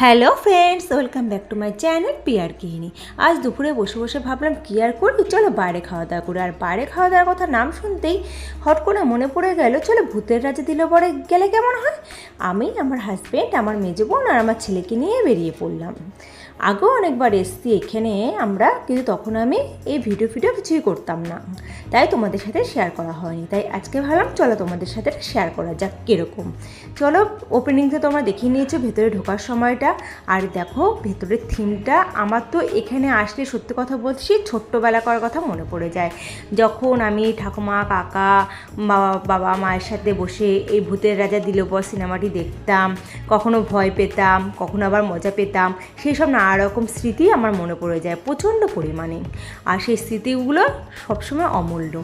Hello friends, welcome back to my channel peer কিহিনী। আজ দুপুরে বসে বসে ভাবলাম কি আর করি চলো বাইরে খাওয়া দাওয়া করি। আর বাইরে খাওয়া দাওয়ার কথা নাম শুনতেই হট করে মনে পড়ে গেল, চলো ভূতের রাজা দিল পরে গেলে কেমন হয়? আমি, আমার হাজব্যান্ড আমার মেজো বোন আর আমার ছেলেকে নিয়ে বেরিয়ে পড়লাম। আগেও অনেকবার এসছি এখানে আমরা, কিন্তু তখন আমি এই ভিডিও ফিডিও কিছুই করতাম না। তাই তোমাদের সাথে শেয়ার করা হয়নি। তাই আজকে ভাবলাম, চলো তোমাদের সাথে শেয়ার করা যাক কীরকম। চলো ওপেনিংটা তোমরা দেখিয়ে নিয়েছো, ভেতরে ঢোকার সময়টা আর দেখো, ভেতরের থিমটা আমার তো এখানে আসলে সত্যি কথা বলছি ছোট্টবেলাকার কথা মনে পড়ে যায়। যখন আমি ঠাকুমা, কাকা বাবা বাবা মায়ের সাথে বসে এই ভূতের রাজা দিলবর সিনেমাটি দেখতাম, কখনো ভয় পেতাম, কখনো আবার মজা পেতাম সেই সব নানা রকম স্মৃতি আমার মনে পড়ে যায় প্রচণ্ড পরিমাণে। আর সেই স্মৃতিগুলো সবসময় অমূল্য।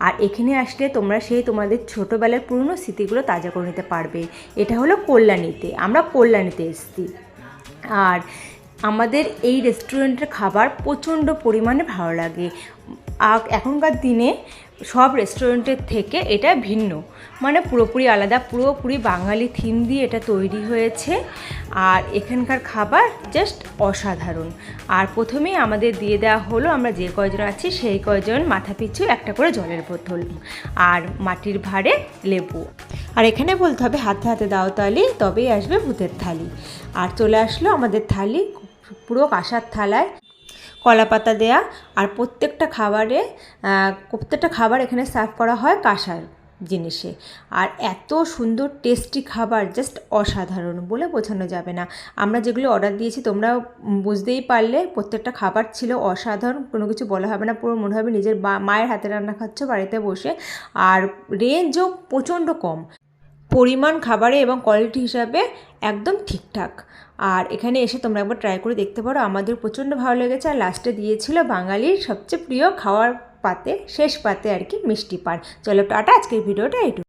আর এখানে আসলে তোমরা সেই তোমাদের ছোটোবেলার পুরনো স্মৃতিগুলো তাজা করে নিতে পারবে। এটা হলো কল্যাণীতে, আমরা কল্যাণীতে এসেছি। আর আমাদের এই রেস্টুরেন্টের খাবার প্রচণ্ড পরিমাণে ভালো লাগে। এখনকার দিনে সব রেস্টুরেন্টের থেকে এটা ভিন্ন। মানে পুরোপুরি আলাদা, পুরোপুরি বাঙালি থিম দিয়ে এটা তৈরি হয়েছে। আর এখানকার খাবার জাস্ট অসাধারণ। আর প্রথমেই আমাদের দিয়ে দেওয়া হলো, আমরা যে কয়জন আছি সেই কয়জন মাথা পিছু একটা করে জলের বোতল। আর মাটির ভাঁড়ে লেবু। আর এখানে বলতে হবে, হাতে হাতে দাও তালি, তবেই আসবে ভূতের থালি। আর চলে আসলো আমাদের থালি, পুরো কাঁসার থালায় কলা পাতা দেয়া। আর প্রত্যেকটা খাবারে প্রত্যেকটা খাবার এখানে সার্ভ করা হয় কাঁসার জিনিসে। আর এত সুন্দর টেস্টি খাবার, জাস্ট অসাধারণ বলে বোঝানো যাবে না। আমরা যেগুলো অর্ডার দিয়েছি তোমরা বুঝতেই পারলে, প্রত্যেকটা খাবার ছিল অসাধারণ, কোনো কিছু বলা হবে না, পুরো মনে হবে নিজের মায়ের হাতে রান্না খাচ্ছ বাড়িতে বসে। আর রেঞ্জও প্রচণ্ড কম। পরিমাণ খাবারে এবং কোয়ালিটি হিসাবে একদম ঠিকঠাক। আর এখানে এসে তোমরা একবার ট্রাই করে দেখতে পারো, আমাদের প্রচণ্ড ভালো লেগেছে। আর লাস্টে দিয়েছিল বাঙালির সবচেয়ে প্রিয় খাওয়ার পাতে, শেষ পাতে আর কি মিষ্টি পান। চলো টাটা, আজকের ভিডিওটা এইটুকু